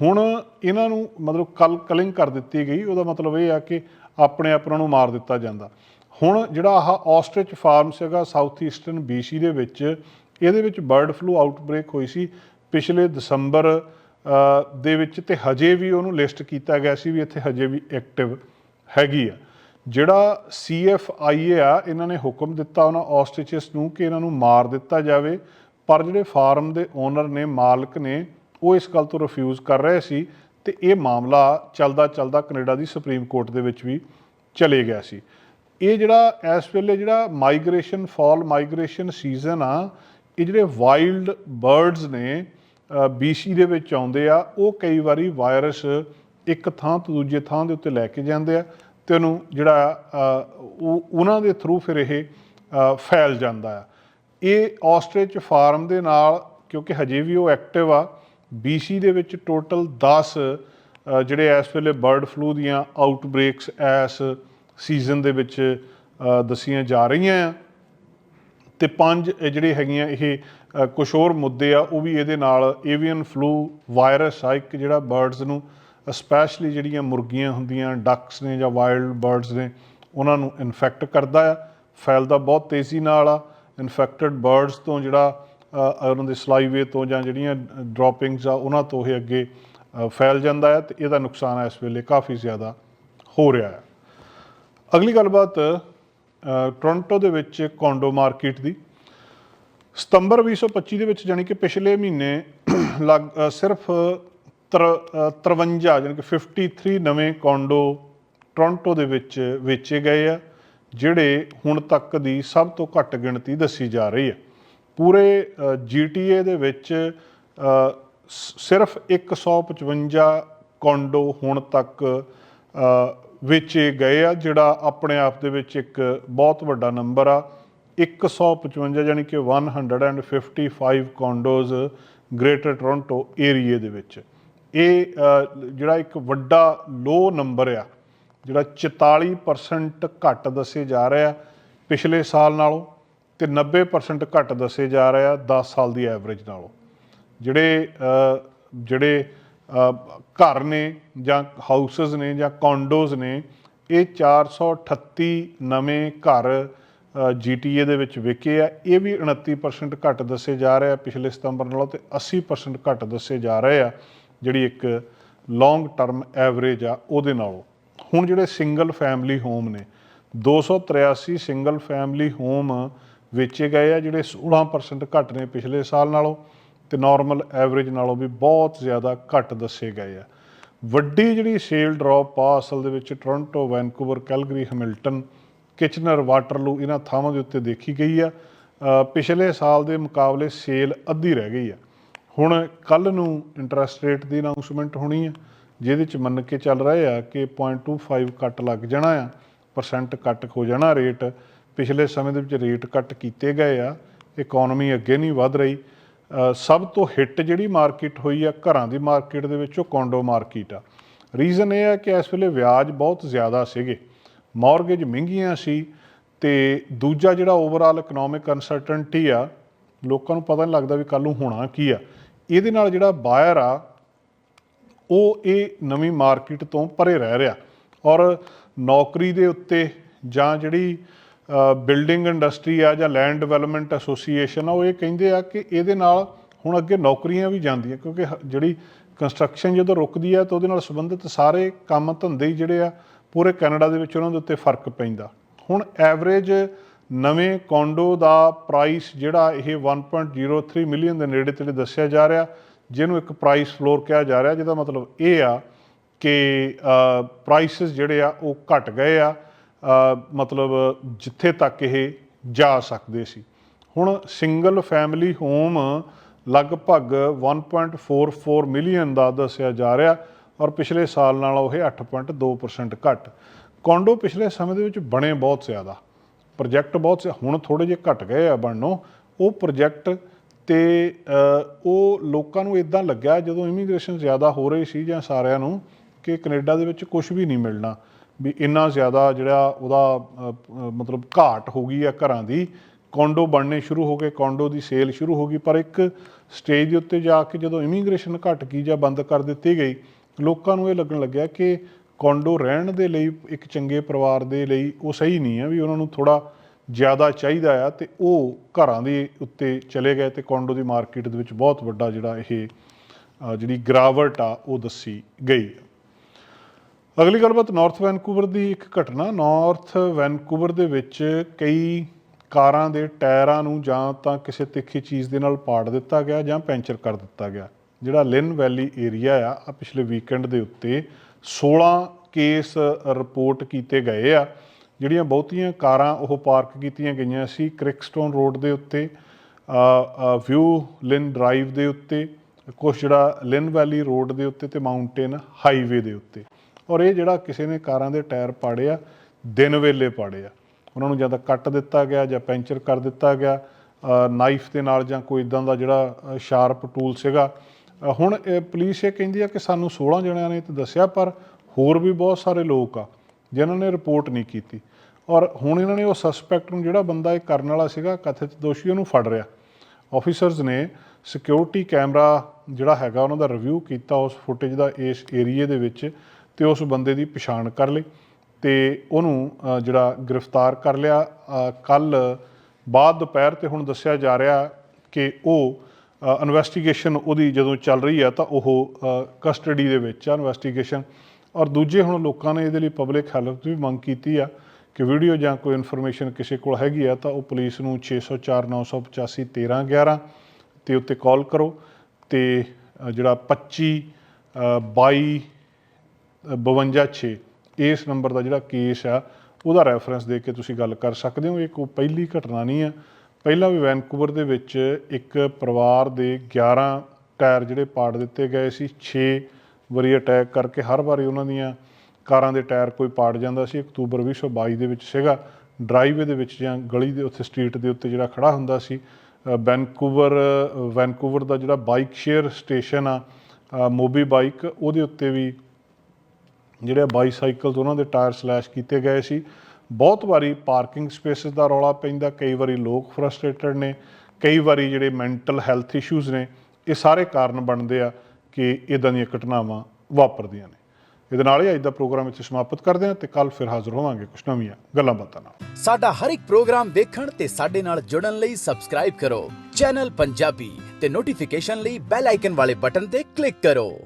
ਹੁਣ ਇਹਨਾਂ ਨੂੰ ਮਤਲਬ ਕਲ, ਕਲਿੰਗ ਕਰ ਦਿੱਤੀ ਗਈ, ਉਹਦਾ ਮਤਲਬ ਇਹ ਆ ਕਿ ਆਪਣੇ ਆਪਣਾ ਨੂੰ ਮਾਰ ਦਿੱਤਾ ਜਾਂਦਾ। ਹੁਣ ਜਿਹੜਾ ਆਹ ਆਸਟ੍ਰਿਚ ਫਾਰਮ ਸੀਗਾ ਸਾਊਥ ਈਸਟਰਨ BC ਦੇ ਵਿੱਚ, ਇਹਦੇ ਵਿੱਚ ਬਰਡ ਫਲੂ ਆਊਟਬ੍ਰੇਕ ਹੋਈ ਸੀ। ਪਿਛਲੇ ਦਸੰਬਰ ਦੇ ਵਿੱਚ ਤੇ ਹਜੇ ਵੀ ਉਹਨੂੰ ਲਿਸਟ ਕੀਤਾ ਗਿਆ ਸੀ ਵੀ ਇੱਥੇ ਹਜੇ ਵੀ ਐਕਟਿਵ ਹੈਗੀ ਆ। ਜਿਹੜਾ CFIA ਆ, ਇਹਨਾਂ ਨੇ ਹੁਕਮ ਦਿੱਤਾ ਉਹਨਾਂ ਆਸਟ੍ਰਿਚਸ ਨੂੰ ਕਿ ਇਹਨਾਂ ਨੂੰ ਮਾਰ ਦਿੱਤਾ ਜਾਵੇ, ਪਰ ਜਿਹੜੇ ਫਾਰਮ ਦੇ ਓਨਰ ਨੇ, ਮਾਲਕ ਨੇ, ਉਹ ਇਸ ਗੱਲ ਤੋਂ ਰਿਫਿਊਜ਼ ਕਰ ਰਹੇ ਸੀ ਤੇ ਇਹ ਮਾਮਲਾ ਚੱਲਦਾ ਚੱਲਦਾ ਕੈਨੇਡਾ ਦੀ ਸੁਪਰੀਮ ਕੋਰਟ ਦੇ ਵਿੱਚ ਵੀ ਚਲੇ ਗਿਆ ਸੀ। ਇਹ ਜਿਹੜਾ ਇਸ ਵੇਲੇ ਜਿਹੜਾ ਮਾਈਗ੍ਰੇਸ਼ਨ ਫਾਲ ਮਾਈਗ੍ਰੇਸ਼ਨ ਸੀਜ਼ਨ ਆ, ਇਹ ਜਿਹੜੇ ਵਾਈਲਡ ਬਰਡਸ ਨੇ BC ਦੇ ਵਿੱਚ ਆਉਂਦੇ ਆ, ਉਹ ਕਈ ਵਾਰੀ ਵਾਇਰਸ ਇੱਕ ਥਾਂ ਤੋਂ ਦੂਜੇ ਥਾਂ ਦੇ ਉੱਤੇ ਲੈ ਕੇ ਜਾਂਦੇ ਆ। ਤੇ ਉਹਨੂੰ ਜਿਹੜਾ ਅ, ਉਹ ਉਹਨਾਂ ਦੇ ਥਰੂ ਫਿਰ ਇਹ ਫੈਲ ਜਾਂਦਾ ਆ। ਇਹ ਆਸਟ੍ਰੇਚ ਫਾਰਮ ਦੇ ਨਾਲ ਕਿਉਂਕਿ ਹਜੇ ਵੀ ਉਹ ਐਕਟਿਵ ਆ BC ਦੇ ਵਿੱਚ ਟੋਟਲ 10 ਜਿਹੜੇ ਇਸ ਵੇਲੇ ਬਰਡ ਫਲੂ ਦੀਆਂ ਆਊਟਬ੍ਰੇਕਸ ਇਸ ਸੀਜ਼ਨ ਦੇ ਵਿੱਚ ਅ, ਦਸੀਆਂ ਜਾ ਰਹੀਆਂ ਆ। ਤੇ ਪੰਜ ਜਿਹੜੇ ਹੈਗੀਆਂ ਇਹ ਕੁਝ ਹੋਰ ਮੁੱਦੇ ਆ ਉਹ ਵੀ ਇਹਦੇ ਨਾਲ ਏਵੀਅਨ ਫਲੂ ਵਾਇਰਸ ਆ ਇੱਕ ਜਿਹੜਾ ਬਰਡਸ ਨੂੰ ਸਪੈਸ਼ਲੀ ਜਿਹੜੀਆਂ ਮੁਰਗੀਆਂ ਹੁੰਦੀਆਂ ਡੱਕਸ ਨੇ ਜਾਂ ਵਾਈਲਡ ਬਰਡਸ ਨੇ ਉਹਨਾਂ ਨੂੰ ਇਨਫੈਕਟ ਕਰਦਾ ਆ ਫੈਲਦਾ ਬਹੁਤ ਤੇਜ਼ੀ ਨਾਲ ਆ ਇਨਫੈਕਟਡ ਬਰਡਸ ਤੋਂ ਜਿਹੜਾ ਉਹਨਾਂ ਦੇ ਸਲਾਈਵੇ ਤੋਂ ਜਾਂ ਜਿਹੜੀਆਂ ਡ੍ਰੌਪਿੰਗਸ ਆ ਉਹਨਾਂ ਤੋਂ ਇਹ ਅੱਗੇ ਫੈਲ ਜਾਂਦਾ ਹੈ ਤੇ ਇਹਦਾ ਨੁਕਸਾਨ ਇਸ ਵੇਲੇ ਕਾਫੀ ਜ਼ਿਆਦਾ ਹੋ ਰਿਹਾ ਹੈ ਅਗਲੀ ਗੱਲਬਾਤ ਅ, ਟੋਰਾਂਟੋ ਦੇ ਵਿੱਚ ਕੋਂਡੋ ਮਾਰਕੀਟ ਦੀ। ਸਤੰਬਰ 2025 ਦੇ ਵਿੱਚ ਜਾਨੀ ਕਿ ਪਿਛਲੇ ਮਹੀਨੇ ਲਗ ਸਿਰਫ 53 ਜਾਨੀ ਕਿ 53 ਨਵੇਂ ਕੌਂਡੋ ਟੋਰਾਂਟੋ ਦੇ ਵਿੱਚ ਵੇਚੇ ਗਏ ਆ ਜਿਹੜੇ ਹੁਣ ਤੱਕ ਦੀ ਸਭ ਤੋਂ ਘੱਟ ਗਿਣਤੀ ਦੱਸੀ ਜਾ ਰਹੀ ਹੈ। ਪੂਰੇ GTA ਦੇ ਵਿੱਚ ਅ, ਸ- ਸਿਰਫ 155 ਕੌਂਡੋ ਹੁਣ ਤੱਕ ਵੇਚੇ ਗਏ ਆ ਜਿਹੜਾ ਆਪਣੇ ਆਪ ਦੇ ਵਿੱਚ ਇੱਕ ਬਹੁਤ ਵੱਡਾ ਨੰਬਰ ਆ। 155 ਯਾਨੀ ਕਿ 155 ਕੌਂਡੋਜ਼ ਗ੍ਰੇਟਰ ਟੋਰਾਂਟੋ ਏਰੀਏ ਦੇ ਵਿੱਚ। ਇਹ ਜਿਹੜਾ ਇੱਕ ਵੱਡਾ ਲੋ ਨੰਬਰ ਆ, ਜਿਹੜਾ 44% ਘੱਟ ਦੱਸੇ ਜਾ ਰਿਹਾ ਪਿਛਲੇ ਸਾਲ ਨਾਲੋਂ ਤੇ 90% ਘੱਟ ਦੱਸੇ ਜਾ ਰਿਹਾ 10 ਸਾਲ ਦੀ ਐਵਰੇਜ ਨਾਲੋਂ। ਜਿਹੜੇ ਜਿਹੜੇ ਘਰ ਨੇ ਜਾਂ ਹਾਊਸਸ ਨੇ ਜਾਂ ਕੌਂਡੋਜ਼ ਨੇ, ਇਹ 438 ਨਵੇਂ ਘਰ ਜੀਟੀਏ ਦੇ ਵਿੱਚ ਵਿਕੇ ਆ। ਇਹ ਵੀ 29% ਘੱਟ ਦੱਸੇ ਜਾ ਰਿਹਾ ਪਿਛਲੇ ਸਤੰਬਰ ਨਾਲੋਂ ਤੇ 80% ਘੱਟ ਦੱਸੇ ਜਾ ਰਹੇ ਆ। ਜਿਹੜੀ ਇੱਕ ਲੌਂਗ ਟਰਮ ਐਵਰੇਜ ਆ, ਉਹਦੇ ਨਾਲੋਂ। ਹੁਣ ਜਿਹੜੇ ਸਿੰਗਲ ਫੈਮਿਲੀ ਹੋਮ ਨੇ 283 ਸਿੰਗਲ ਫੈਮਿਲੀ ਹੋਮ ਵੇਚੇ ਗਏ ਆ, ਜਿਹੜੇ 16% ਘੱਟ ਨੇ ਪਿਛਲੇ ਸਾਲ ਨਾਲੋਂ, ਤੇ ਨਾਰਮਲ ਐਵਰੇਜ ਨਾਲੋਂ ਵੀ ਬਹੁਤ ਜ਼ਿਆਦਾ ਘੱਟ ਦੱਸੇ ਗਏ ਆ। ਵੱਡੀ ਜਿਹੜੀ ਸੇਲ ਡ੍ਰੌਪ ਆ ਅਸਲ ਦੇ ਵਿੱਚ Toronto Vancouver Calgary Hamilton Kitchener Waterloo ਇਹਨਾਂ ਥਾਵਾਂ ਦੇ ਉੱਤੇ ਦੇਖੀ ਗਈ ਆ। ਪਿਛਲੇ ਸਾਲ ਦੇ ਮੁਕਾਬਲੇ ਸੇਲ ਅੱਧੀ ਰਹਿ ਗਈ ਆ। ਹੁਣ ਕੱਲ ਨੂੰ ਇੰਟਰਸਟ ਰੇਟ ਦੀ ਅਨਾਉਂਸਮੈਂਟ ਹੋਣੀ ਆ, ਜਿਹਦੇ ਚ ਮੰਨ ਕੇ ਚੱਲ ਰਹੇ ਆ ਕਿ 0.25 ਕੱਟ ਲੱਗ ਜਾਣਾ ਆ ਪਰਸੈਂਟ ਕੱਟ ਹੋ ਜਾਣਾ ਰੇਟ ਪਿਛਲੇ ਸਮੇਂ ਦੇ ਵਿੱਚ ਰੇਟ ਕੱਟ ਕੀਤੇ ਗਏ ਆ ਇਕਨੋਮੀ ਅੱਗੇ ਨਹੀਂ ਵਧ ਰਹੀ। ਸਭ ਤੋਂ ਹਿੱਟ ਜਿਹੜੀ ਮਾਰਕੀਟ ਹੋਈ ਆ ਘਰਾਂ ਦੀ ਮਾਰਕੀਟ ਦੇ ਵਿੱਚ, ਉਹ ਕੌਂਡੋ ਮਾਰਕੀਟ ਆ। ਰੀਜ਼ਨ ਇਹ ਆ ਕਿ ਇਸ ਵੇਲੇ ਵਿਆਜ ਬਹੁਤ ਜ਼ਿਆਦਾ ਸੀਗੇ। ਮਾਰਗੇਜ ਮਹਿੰਗੀਆਂ ਸੀ ਤੇ ਦੂਜਾ ਜਿਹੜਾ ਓਵਰਆਲ ਇਕਨੋਮਿਕ ਅਨਸਰਟਨਟੀ ਆ, ਲੋਕਾਂ ਨੂੰ ਪਤਾ ਨਹੀਂ ਲੱਗਦਾ ਵੀ ਕੱਲ ਨੂੰ ਹੋਣਾ ਕੀ ਆ। ਇਹਦੇ ਨਾਲ ਜਿਹੜਾ ਬਾਇਰ ਆ, ਉਹ ਇਹ ਨਵੀਂ ਮਾਰਕੀਟ ਤੋਂ ਪਰੇ ਰਹਿ ਰਿਹਾ। ਔਰ ਨੌਕਰੀ ਦੇ ਉੱਤੇ ਜਾਂ ਜਿਹੜੀ ਬਿਲਡਿੰਗ ਇੰਡਸਟਰੀ ਆ ਜਾਂ ਲੈਂਡ ਡਿਵੈਲਪਮੈਂਟ ਐਸੋਸੀਏਸ਼ਨ ਆ, ਉਹ ਇਹ ਕਹਿੰਦੇ ਆ ਕਿ ਇਹਦੇ ਨਾਲ ਹੁਣ ਅੱਗੇ ਨੌਕਰੀਆਂ ਵੀ ਜਾਂਦੀਆਂ, ਕਿਉਂਕਿ ਜਿਹੜੀ ਕੰਸਟਰਕਸ਼ਨ ਜਦੋਂ ਰੁਕਦੀ ਆ, ਤਾਂ ਉਹਦੇ ਨਾਲ ਸੰਬੰਧਿਤ ਸਾਰੇ ਕੰਮ ਧੰਦੇ ਹੀ ਜਿਹੜੇ ਆ, ਪੂਰੇ ਕੈਨੇਡਾ ਦੇ ਵਿੱਚ ਉਹਨਾਂ ਦੇ ਉੱਤੇ ਫ਼ਰਕ ਪੈਂਦਾ। ਹੁਣ ਐਵਰੇਜ ਨਵੇਂ ਕੌਂਡੋ ਦਾ ਪ੍ਰਾਈਸ ਜਿਹੜਾ ਇਹ 1.03 ਮਿਲੀਅਨ ਦੇ ਨੇੜੇ ਤੇੜੇ ਦੱਸਿਆ ਜਾ ਰਿਹਾ, ਜਿਹਨੂੰ ਇੱਕ ਪ੍ਰਾਈਸ ਫਲੋਰ ਕਿਹਾ ਜਾ ਰਿਹਾ, ਜਿਹਦਾ ਮਤਲਬ ਇਹ ਆ ਕਿ ਪ੍ਰਾਈਸਸ ਜਿਹੜੇ ਆ ਉਹ ਘਟ ਗਏ ਆ ਮਤਲਬ ਜਿੱਥੇ ਤੱਕ ਇਹ ਜਾ ਸਕਦੇ ਸੀ। ਹੁਣ ਸਿੰਗਲ ਫੈਮਿਲੀ ਹੋਮ ਲਗਭਗ 1.44 ਮਿਲੀਅਨ ਦਾ ਦੱਸਿਆ ਜਾ ਰਿਹਾ ਔਰ ਪਿਛਲੇ ਸਾਲ ਨਾਲੋਂ ਇਹ 8.2% ਘੱਟ। ਕੌਂਡੋ ਪਿਛਲੇ ਸਮੇਂ ਦੇ ਵਿੱਚ ਬਣੇ ਬਹੁਤ ਜ਼ਿਆਦਾ। ਪ੍ਰੋਜੈਕਟ ਬਹੁਤ ਸੇ, ਹੁਣ ਥੋੜੇ ਜਿਹੇ ਘਟ ਗਏ ਆ ਬਣਨੋਂ। ਉਹ ਪ੍ਰੋਜੈਕਟ ਤੇ ਉਹ ਲੋਕਾਂ ਨੂੰ ਇਦਾਂ ਲੱਗਿਆ ਜਦੋਂ ਇਮੀਗ੍ਰੇਸ਼ਨ ਜ਼ਿਆਦਾ ਹੋ ਰਹੀ ਸੀ ਜਾਂ ਸਾਰਿਆਂ ਨੂੰ ਕਿ ਕੈਨੇਡਾ ਦੇ ਵਿੱਚ ਕੁਝ ਵੀ ਨਹੀਂ ਮਿਲਣਾ। ਵੀ ਇੰਨਾ ਜ਼ਿਆਦਾ ਜਿਹੜਾ ਉਹਦਾ ਮਤਲਬ ਘਾਟ ਹੋ ਗਈ ਆ ਘਰਾਂ ਦੀ। ਕੌਂਡੋ ਬਣਨੇ ਸ਼ੁਰੂ ਹੋ ਗਏ, ਕੌਂਡੋ ਦੀ ਸੇਲ ਸ਼ੁਰੂ ਹੋ ਗਈ, ਪਰ ਇੱਕ ਸਟੇਜ ਦੇ ਉੱਤੇ ਜਾ ਕੇ ਜਦੋਂ ਇਮੀਗ੍ਰੇਸ਼ਨ ਘਟ ਗਈ ਜਾਂ ਬੰਦ ਕਰ ਦਿੱਤੀ ਗਈ, ਲੋਕਾਂ ਨੂੰ ਇਹ ਲੱਗਣ ਲੱਗਿਆ ਕਿ ਕੌਂਡੋ ਰਹਿਣ ਦੇ ਲਈ, ਇੱਕ ਚੰਗੇ ਪਰਿਵਾਰ ਦੇ ਲਈ ਉਹ ਸਹੀ ਨਹੀਂ ਹੈ ਵੀ ਉਹਨਾਂ ਨੂੰ ਥੋੜਾ ਜ਼ਿਆਦਾ ਚਾਹੀਦਾ ਆ ਤੇ ਉਹ ਘਰਾਂ ਦੇ ਉੱਤੇ ਚਲੇ ਗਏ ਤੇ ਕੌਂਡੋ ਦੀ ਮਾਰਕੀਟ ਦੇ ਵਿੱਚ ਬਹੁਤ ਵੱਡਾ ਜਿਹੜਾ ਇਹ ਜਿਹੜੀ ਗਿਰਾਵਟ ਆ ਉਹ ਦੱਸੀ ਗਈ ਅਗਲੀ ਗੱਲਬਾਤ ਨਾਰਥ ਵੈਨਕੂਵਰ ਦੀ ਇੱਕ ਘਟਨਾ। ਨਾਰਥ ਵੈਨਕੂਵਰ ਦੇ ਵਿੱਚ ਕਈ ਕਾਰਾਂ ਦੇ ਟਾਇਰਾਂ ਨੂੰ ਜਾਂ ਤਾਂ ਕਿਸੇ ਤਿੱਖੀ ਚੀਜ਼ ਦੇ ਨਾਲ ਪਾੜ ਦਿੱਤਾ ਗਿਆ ਜਾਂ ਪੈਂਚਰ ਕਰ ਦਿੱਤਾ ਗਿਆ। ਜਿਹੜਾ ਲਿਨ ਵੈਲੀ ਏਰੀਆ ਆ ਆ ਪਿਛਲੇ ਵੀਕਐਂਡ ਦੇ ਉੱਤੇ 16 ਕੇਸ ਰਿਪੋਰਟ ਕੀਤੇ ਗਏ ਆ। ਜਿਹੜੀਆਂ ਬਹੁਤੀਆਂ ਕਾਰਾਂ ਉਹ ਪਾਰਕ ਕੀਤੀਆਂ ਗਈਆਂ ਸੀ ਕ੍ਰਿਕਸਟੋਨ ਰੋਡ ਦੇ ਉੱਤੇ ਵਿਊ ਲਿਨ ਡਰਾਈਵ ਦੇ ਉੱਤੇ, ਕੁਛ ਜਿਹੜਾ ਲਿਨ ਵੈਲੀ ਰੋਡ ਦੇ ਉੱਤੇ ਤੇ ਮਾਊਂਟੇਨ ਹਾਈਵੇ ਦੇ ਉੱਤੇ। ਔਰ ਇਹ ਜਿਹੜਾ ਕਿਸੇ ਨੇ ਕਾਰਾਂ ਦੇ ਟਾਇਰ ਪਾੜੇ ਆ, ਦਿਨ ਵੇਲੇ ਪਾੜੇ ਆ। ਉਹਨਾਂ ਨੂੰ ਜਾਂ ਤਾਂ ਕੱਟ ਦਿੱਤਾ ਗਿਆ ਜਾਂ ਪੈਂਚਰ ਕਰ ਦਿੱਤਾ ਗਿਆ ਨਾਈਫ ਦੇ ਨਾਲ ਜਾਂ ਕੋਈ ਇਦਾਂ ਦਾ ਜਿਹੜਾ ਸ਼ਾਰਪ ਟੂਲ ਸੀਗਾ ਹੁਣ ਪੁਲਿਸ ਇਹ ਕਹਿੰਦੀ ਆ ਕਿ ਸਾਨੂੰ 16 ਜਣਿਆਂ ਨੇ ਤੇ ਦੱਸਿਆ, ਪਰ ਹੋਰ ਵੀ ਬਹੁਤ ਸਾਰੇ ਲੋਕ ਆ ਜਿਨ੍ਹਾਂ ਨੇ ਰਿਪੋਰਟ ਨਹੀਂ ਕੀਤੀ। ਔਰ ਹੁਣ ਇਹਨਾਂ ਨੇ ਉਹ ਸਸਪੈਕਟ ਨੂੰ ਜਿਹੜਾ ਬੰਦਾ ਇਹ ਕਰਨ ਵਾਲਾ ਸੀਗਾ, ਕਥਿਤ ਦੋਸ਼ੀ, ਉਹਨੂੰ ਫੜ ਰਿਹਾ ਆਫੀਸਰਸ ਨੇ ਸਿਕਿਉਰਿਟੀ ਕੈਮਰਾ ਜਿਹੜਾ ਹੈਗਾ, ਉਹਨਾਂ ਦਾ ਰਿਵਿਊ ਕੀਤਾ ਉਸ ਫੁਟੇਜ ਦਾ ਇਸ ਏਰੀਏ ਦੇ ਵਿੱਚ ਤੇ ਉਸ ਬੰਦੇ ਦੀ ਪਛਾਣ ਕਰ ਲਈ ਤੇ ਉਹਨੂੰ ਜਿਹੜਾ ਗ੍ਰਿਫਤਾਰ ਕਰ ਲਿਆ। ਕੱਲ ਬਾਅਦ ਦੁਪਹਿਰ ਤੇ ਹੁਣ ਦੱਸਿਆ ਜਾ ਰਿਹਾ ਕਿ ਉਹ ਇਨਵੈਸਟੀਗੇਸ਼ਨ ਉਹਦੀ ਜਦੋਂ ਚੱਲ ਰਹੀ ਆ ਤਾਂ ਉਹ ਕਸਟਡੀ ਦੇ ਵਿੱਚ ਆ ਇਨਵੈਸਟੀਗੇਸ਼ਨ ਔਰ ਦੂਜੇ ਹੁਣ ਲੋਕਾਂ ਨੇ ਇਹਦੇ ਲਈ ਪਬਲਿਕ ਹੈਲਪ ਵੀ ਮੰਗ ਕੀਤੀ ਆ ਕਿ ਵੀਡੀਓ ਜਾਂ ਕੋਈ ਇਨਫੋਰਮੇਸ਼ਨ ਕਿਸੇ ਕੋਲ ਹੈਗੀ ਆ ਤਾਂ ਉਹ ਪੁਲਿਸ ਨੂੰ 604 985 1311 ਤੇ ਉੱਤੇ ਕਾਲ ਕਰੋ ਤੇ ਜਿਹੜਾ 25 ਅ, 22 526 ਇਸ ਨੰਬਰ ਦਾ ਜਿਹੜਾ ਕੇਸ ਆ ਉਹਦਾ ਰੈਫਰੈਂਸ ਦੇ ਕੇ ਤੁਸੀਂ ਗੱਲ ਕਰ ਸਕਦੇ ਹੋ। ਇਹ ਕੋਈ ਪਹਿਲੀ ਘਟਨਾ ਨਹੀਂ ਆ ਪਹਿਲਾਂ ਵੀ ਵੈਨਕੂਵਰ ਦੇ ਵਿੱਚ ਇੱਕ ਪਰਿਵਾਰ ਦੇ 11 ਟਾਇਰ ਜਿਹੜੇ ਪਾੜ ਦਿੱਤੇ ਗਏ ਸੀ 6 ਵਾਰੀ ਅਟੈਕ ਕਰਕੇ ਹਰ ਵਾਰੀ ਉਹਨਾਂ ਦੀਆਂ ਕਾਰਾਂ ਦੇ ਟਾਇਰ ਕੋਈ ਪਾੜ ਜਾਂਦਾ ਸੀ। ਅਕਤੂਬਰ 2022 ਦੇ ਵਿੱਚ ਸੀਗਾ। ਡਰਾਈਵੇ ਦੇ ਵਿੱਚ ਜਾਂ ਗਲੀ ਦੇ ਉੱਤੇ ਸਟਰੀਟ ਦੇ ਉੱਤੇ ਜਿਹੜਾ ਖੜਾ ਹੁੰਦਾ ਸੀ ਵੈਨਕੂਵਰ ਵੈਨਕੂਵਰ ਦਾ ਜਿਹੜਾ ਬਾਈਕ ਸ਼ੇਅਰ ਸਟੇਸ਼ਨ ਆ ਮੋਬੀ ਬਾਈਕ, ਉਹਦੇ ਉੱਤੇ ਵੀ ਜਿਹੜੇ ਬਾਈਸਾਈਕਲ ਤੋਂ ਉਹਨਾਂ ਦੇ ਟਾਇਰ ਸਲੈਸ਼ ਕੀਤੇ ਗਏ ਸੀ। ਬਹੁਤ ਵਾਰੀ ਪਾਰਕਿੰਗ ਸਪੇਸਿਸ ਦਾ ਰੌਲਾ ਪੈਂਦਾ, ਕਈ ਵਾਰੀ ਲੋਕ ਫਰਸਟ੍ਰੇਟਡ ਨੇ, ਕਈ ਵਾਰੀ ਜਿਹੜੇ ਮੈਂਟਲ ਹੈਲਥ ਇਸ਼ੂਜ਼ ਨੇ, ਇਹ ਸਾਰੇ ਕਾਰਨ ਬਣਦੇ ਆ ਕਿ ਇਦਾਂ ਦੀਆਂ ਘਟਨਾਵਾਂ ਵਾਪਰਦੀਆਂ ਨੇ। ਇਹਦੇ ਨਾਲ ਹੀ ਅੱਜ ਦਾ ਪ੍ਰੋਗਰਾਮ ਇੱਥੇ ਸਮਾਪਤ ਕਰਦੇ ਹਾਂ ਤੇ ਕੱਲ ਫਿਰ ਹਾਜ਼ਰ ਹੋਵਾਂਗੇ ਕੁਝ ਨਵੀਆਂ ਗੱਲਾਂ ਬਾਤਾਂ ਨਾਲ। ਸਾਡਾ ਹਰ ਇੱਕ ਪ੍ਰੋਗਰਾਮ ਦੇਖਣ ਤੇ ਸਾਡੇ ਨਾਲ ਜੁੜਨ ਲਈ ਸਬਸਕ੍ਰਾਈਬ ਕਰੋ। ਚੈਨਲ ਪੰਜਾਬੀ ਤੇ ਨੋਟੀਫਿਕੇਸ਼ਨ ਲਈ ਬੈਲ ਆਈਕਨ ਵਾਲੇ ਬਟਨ ਤੇ ਕਲਿੱਕ ਕਰੋ।